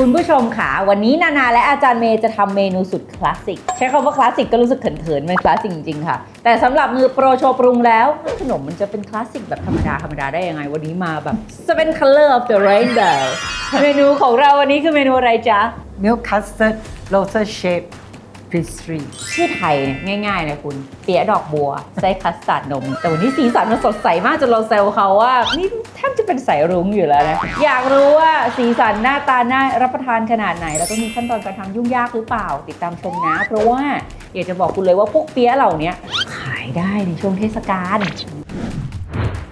คุณผู้ชมค่ะ วันนี้นานาและอาจารย์เมย์จะทำเมนูสุดคลาสสิก ใช้คำว่าคลาสสิกก็รู้สึกเขินๆมันคลาสสิกจริงๆค่ะ แต่สำหรับมือโปรโชว์ปรุงแล้ว ขนมมันจะเป็นคลาสสิกแบบธรรมดาธรรมดาได้ยังไง วันนี้มาแบบ seven color of the rainbow เมนูของเราวันนี้คือเมนูอะไรจ๊ะ milk custard lotus shape pastry ชื่อไทยเนี่ยง่ายๆนะคุณ เปียะดอกบัวไส้คัสตาร์ดนม แต่วันนี้สีสันมันสดใสมากจนเราเซลเขาว่า นี่แทบจะเป็นสายรุ้งอยู่แล้วนะ อยากรู้ว่าสีสันหน้าตาน่ารับประทานขนาดไหน แล้วก็มีขั้นตอนการทำยุ่งยากหรือเปล่า ติดตามชมนะ เพราะว่าอยากจะบอกคุณเลยว่าพวกเปียะเหล่านี้ขายได้ในช่วงเทศกาล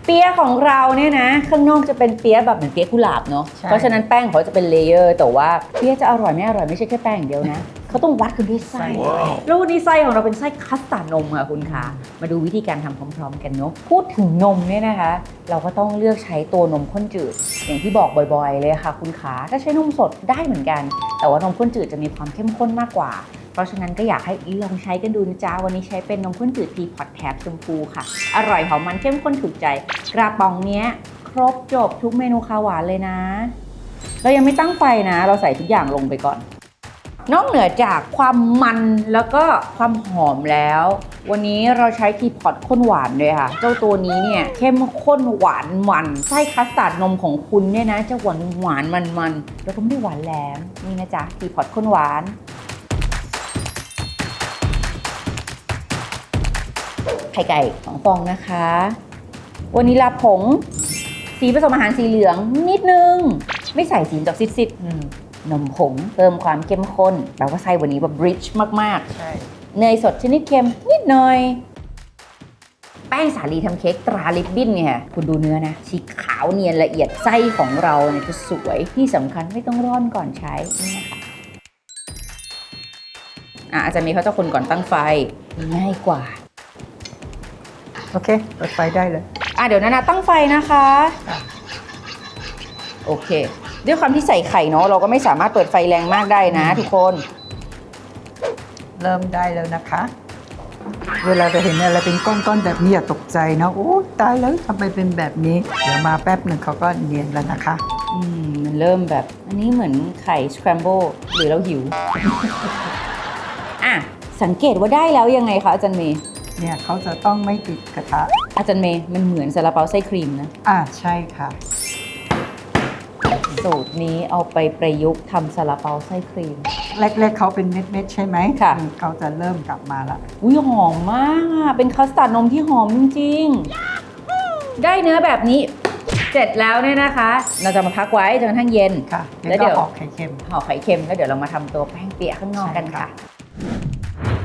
เปี๊ยะของเราเนี่ยนะข้างนอกจะเป็นเปี๊ยะแบบเหมือนเปี๊ยะกุหลาบเนาะเพราะฉะนั้นแป้งเขาจะเป็นเลเยอร์ แต่ว่าเปี๊ยะจะอร่อยไม่อร่อยไม่ใช่แค่แป้งอย่างเดียวนะ เขาต้องวัดกันด้วยไส้แล้ววันนี้ไส้ของเราเป็นไส้คัสตาร์ดนมค่ะคุณคะมาดูวิธีการทำพร้อม ๆ กันเนาะพูดถึงนมเนี่ยนะคะ เราก็ต้องเลือกใช้ตัวนมข้นจืด อย่างที่บอกบ่อย ๆ เลยค่ะ คุณขาถ้าใช้นมสดได้เหมือนกัน แต่ว่านมข้นจืดจะมีความเข้มข้นมากกว่าเพราะฉะนั้นก็อยากให้ลองใช้กันดูนะจ๊ะ วันนี้ใช้เป็นนมข้นจืดทีพอตแทบชมพูค่ะ อร่อยหอมมันเข้มข้นถูกใจ กระป๋องเนี้ย ครบจบทุกเมนูคาวหวานเลยนะ เรายังไม่ตั้งไฟนะ เราใส่ทุกอย่างลงไปก่อน นอกเหนือจากความมันแล้วก็ความหอมแล้ว วันนี้เราใช้ทีพอตข้นหวานด้วยค่ะ เจ้าตัวนี้เนี่ยเข้มข้นหวานมันไส้คัสตาร์ดนมของคุณเนี่ยนะจะหวานหวานมันมันแล้วก็ไม่หวานแหลมนี่นะจ๊ะทีพอตข้นหวานไข่ไก่สองฟองนะคะวานิลาผง สีผสมอาหารสีเหลืองนิดนึง ไม่ใส่สีดอกซิดๆ นมผงเพิ่มความเข้มข้นแปลว่าไส้วันนี้แบบริชมากใช่ เนยสดชนิดเค็มนิดหน่อย แป้งสาลีทำเค้กตราลิบบิ้นเนี่ย คุณดูเนื้อนะ สีขาวเนียนละเอียดไส้ของเราเนี่ยจะสวยที่สำคัญไม่ต้องร่อนก่อนใช้นี่นะคะอะอาจารย์มีเขาจะคนก่อนตั้งไฟง่ายกว่า โอเคเปิดไฟได้เลย อะเดี๋ยวนานาตั้งไฟนะคะ โอเค ด้วยความที่ใส่ไข่เนาะเราก็ไม่สามารถเปิดไฟแรงมากได้นะ ทุกคน เริ่มได้แล้วนะคะ เวลาเราเห็นอะไรเป็นก้อนๆแบบนี้อย่าตกใจนะโอ้ตายแล้วทำไมเป็นแบบนี้ เดี๋ยวมาแป๊บหนึ่งเขาก็เนียนแล้วนะคะ อืมมันเริ่มแบบ อันนี้เหมือนไข่สครัมเบิลหรือเราหิว อะ สังเกตว่าได้แล้วยังไงคะอาจารย์เมย์เนี่ยเขาจะต้องไม่ติดกระทะ อาจารย์เมย์มันเหมือนซาลาเปาไส้ครีมนะ อ่าใช่ค่ะ สูตรนี้เอาไปประยุกต์ทำซาลาเปาไส้ครีม แรกๆเขาเป็นเม็ดๆใช่ไหมค่ะ อืมเขาจะเริ่มกลับมาละอุ้ยหอมมากอะเป็นคัสตาร์ดนมที่หอมจริงๆ ได้เนื้อแบบนี้ เสร็จแล้วเนี่ยนะคะ เราจะมาพักไว้จนกระทั่งเย็น ค่ะแล้แล้ววเดี๋เดี๋ยยววออกไข่เค็ม ห่อไข่เค็มแล้วเดี๋ยวเรามาทำตัวแป้งเปี๊ยะข้างนอกกันใช่ค่ะค่ะ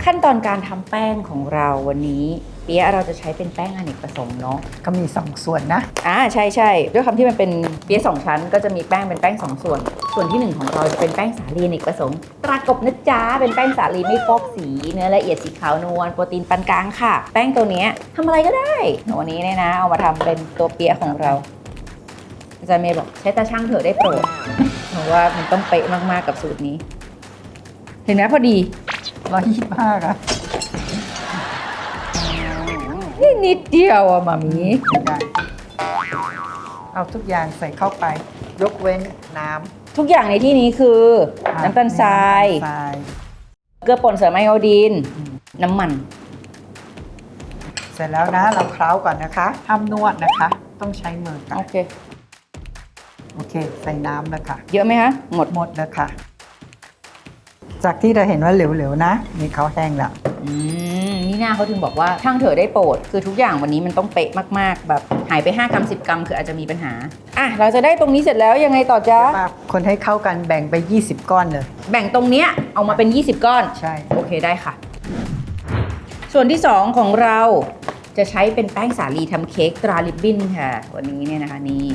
ขั้นตอนการทำแป้งของเราวันนี้ เปี๊ยะเราจะใช้เป็นแป้งอเนกประสงค์เนาะก็มีสองส่วนนะอ่าใช่ใช่ด้วยคำที่มันเป็นเปี๊ยะสองชั้น ก็จะมีแป้งเป็นแป้งสองส่วน ส่วนที่หนึ่งของเราจะเป็นแป้งสาลีอเนกประสงค์ตรากบนะจ๊ะเป็นแป้งสาลีไม่ฟอกสีเนื้อละเอียดสีขาวนวลโปรตีนปานกลางค่ะ แป้งตัวเนี้ยทำอะไรก็ได้วันนี้เนี่ยนะ เอามาทำเป็นตัวเปี๊ยะของเราอาจารย์เมย์บอกใช้ตาช่างเถอะได้โปรดเพราะว่ามันต้องเป๊ะมากๆกับสูตรนี้ เห็นไหมพอดี ร้อยยี่สิบห้าค่ะนี่นิดเดียวอะมามีได้เอาทุกอย่างใส่เข้าไป ยกเว้นน้ำทุกอย่างในที่นี้คือน้ำตาลทราย น้ำตาลทรายเกลือป่นเสริมไอโอดีน อืมน้ำมัน เสร็จแล้วนะเราเคล้าก่อนนะคะห้ามนวดนะคะ ต้องใช้มือค่ะโอเค โอเค ใส่น้ำแล้วค่ะ เยอะไหมคะ หมด หมดแล้วค่ะ จากที่เราเห็นว่าเหลวๆนะนี่เขาแห้งแล้ว อืมนี่หน้าเขาถึงบอกว่าช่างเถอะได้โปรด คือทุกอย่างวันนี้มันต้องเป๊ะมาก ๆ แบบหายไป 5 กรัม 10 กรัม คืออาจจะมีปัญหา อะ เราจะได้ตรงนี้เสร็จแล้วยังไงต่อจ๊ะว่าคนให้เข้ากันแบ่งไป 20 ก้อนเลย แบ่งตรงเนี้ยเอามาเป็น 20 ก้อน ใช่ โอเคได้ค่ะ ส่วนที่ 2 ของเราจะใช้เป็นแป้งสาลีทำเค้กตราลิบบิ้นค่ะ วันนี้เนี่ยนะคะนี่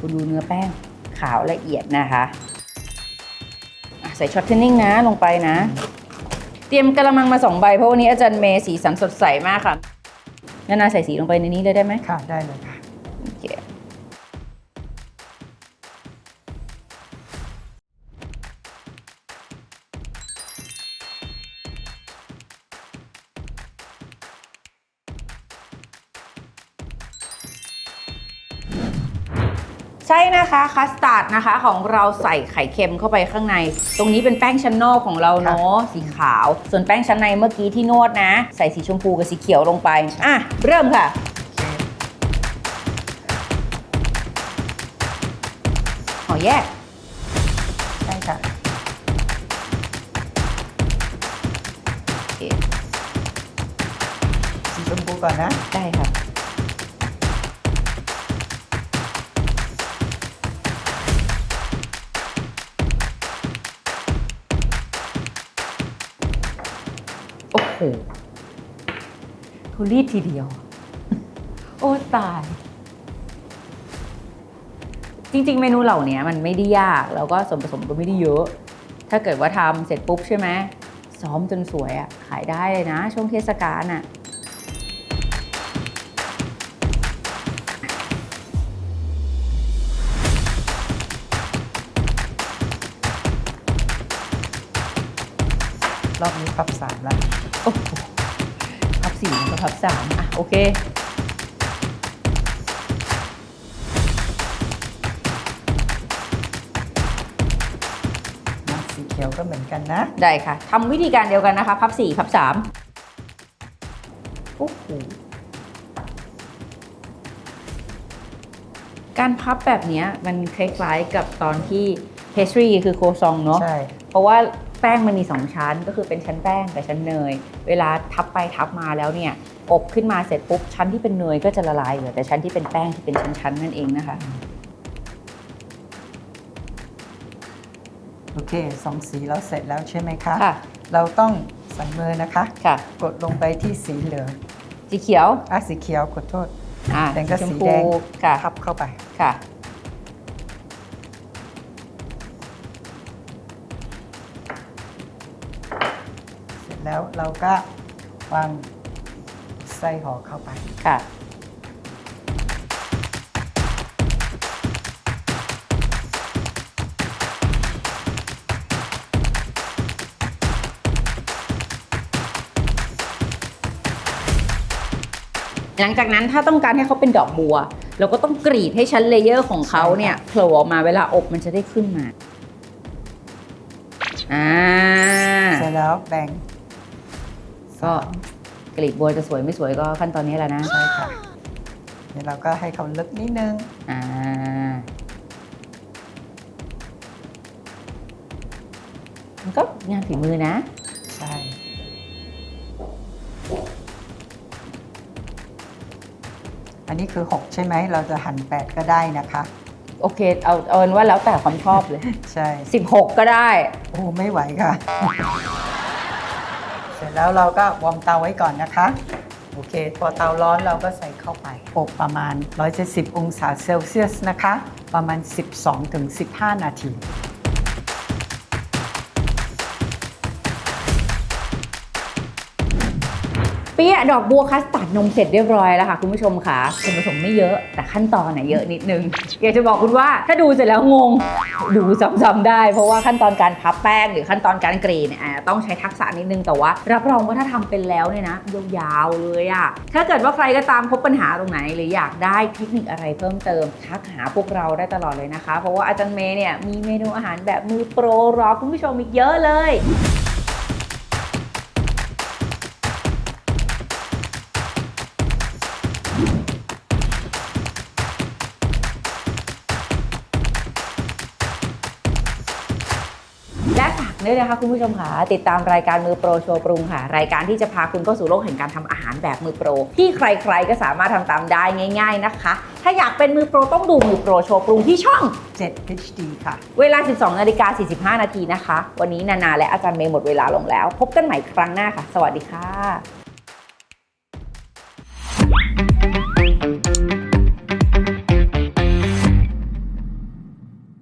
คุณดูเนื้อแป้งขาวละเอียดนะคะอะ ใส่ช็อตเทนนิ่งนะลงไปนะ เตรียมกระมังมาสองใบเพราะวันนี้อาจารย์เมย์สีสันสดใสมากค่ะนานาใส่สีลงไปในนี้เลยได้ไหมค่ะได้เลยค่ะ ใช่นะคะคัสตาร์ดนะคะของเราใส่ไข่เค็มเข้าไปข้างใน ตรงนี้เป็นแป้งชั้นนอกของเราเนาะสีขาว ส่วนแป้งชั้นในเมื่อกี้ที่นวดนะ ใส่สีชมพูกับสีเขียวลงไปอะเริ่มค่ะขอแยกใช่ค่ะโอเคสีชมพูก่อนนะ ได้ค่ะ โหเขารีดทีเดียว โอ้ตาย จริง ๆ เมนูเหล่านี้มันไม่ได้ยาก แล้วก็ส่วนผสมก็ไม่ได้เยอะ ถ้าเกิดว่าทำเสร็จปุ๊บใช่ไหมซ้อมจนสวยอะขายได้เลยนะ ช่วงเทศกาลอะรอบนี้พับสามแล้ว โอ้โหพับสี่แล้วก็พับสามอะ โอเคนะสีเขียวก็เหมือนกันนะ ได้ค่ะทำวิธีการเดียวกันนะคะ พับสี่พับสามโอ้โหการพับแบบเนี้ยมันคล้ายๆกับตอนที่เพสทรีคือโคซองเนาะใช่ เพราะว่า แป้งมันมี 2 ชั้น ก็คือเป็นชั้นแป้งกับชั้นเนย เวลาทับไปทับมาแล้วเนี่ยอบขึ้นมาเสร็จปุ๊บชั้นที่เป็นเนยก็จะละลายเหลือแต่ชั้นที่เป็นแป้งที่เป็นชั้นๆนั่นเองนะคะโอเคสองสีเราเสร็จแล้วใช่ไหมคะค่ะ เราต้องใส่มือนะคะ ค่ะ กดลงไปที่สีเหลืองสีเขียวอะสีเขียวขอโทษอ่าแดงก็ชมสีพูแดงค่ะทับเข้าไป ค่ะ แล้วเราก็วางไส้ห่อเข้าไป ค่ะ หลังจากนั้นถ้าต้องการให้เขาเป็นดอกบัว เราก็ต้องกรีดให้ชั้นเลเยอร์ของเขาเนี่ยโผล่ออกมาเวลาอบมันจะได้ขึ้นมา อ่า เสร็จแล้วแบ่ง ก็กรีดบัวจะสวยไม่สวยก็ขั้นตอนนี้แหละนะใช่ค่ะเดี๋ยวเราก็ให้เขาลึกนิดนึง อ่ามันก็งานฝีมือนะ ใช่อันนี้คือ 6 ใช่ไหม เราจะหั่น8 ก็ได้นะคะ โอเค เอาเอาเป็นว่าแล้วแต่ความชอบเลย ใช่ 16 ก็ได้ โอ้ ไม่ไหวค่ะเส ร็จแล้วเราก็วอร์มเตาไว้ก่อนนะคะ โอเค พอเตาร้อนเราก็ใส่เข้าไปอบประมาณ 170 องศาเซลเซียสนะคะ ประมาณ 12-15 นาที เปี้ยดอกบัวคัสตาร์ดนมเสร็จเรียบร้อยแล้วค่ะคุณผู้ชมค่ะส่วนผสมไม่เยอะแต่ขั้นตอนน่ะเยอะนิดนึงอยากจะบอกคุณว่าถ้าดูเสร็จแล้วงง ดูซ้ำๆได้ เพราะว่าขั้นตอนการพับแป้งหรือขั้นตอนการกรีดเนี่ยต้องใช้ทักษะนิดนึงแต่ว่า รับรองว่าถ้าทำเป็นแล้วเนี่ยนะยาวๆเลยอะถ้าเกิดว่าใครก็ตามพบปัญหาตรงไหน หรืออยากได้เทคนิคอะไรเพิ่มเติมทักหาพวกเราได้ตลอดเลยนะคะ เพราะว่าอาจารย์เมย์เนี่ยมีเมนูอาหารแบบมือโปรรอคุณผู้ชมอีกเยอะเลย ด้วยนะคะคุณผู้ชมค่ะติดตามรายการมือโปรโชว์ปรุงค่ะ รายการที่จะพาคุณเข้าสู่โลกแห่งการทำอาหารแบบมือโปร ที่ใครๆก็สามารถทำตามได้ง่าย ๆนะคะ ถ้าอยากเป็นมือโปรต้องดูมือโปรโชว์ปรุงที่ช่อง 7 HD ค่ะ เวลา 12นาฬิกา45 นาทีนะคะ วันนี้นานาและอาจารย์เมย์หมดเวลาลงแล้ว พบกันใหม่ครั้งหน้าค่ะ สวัสดีค่ะ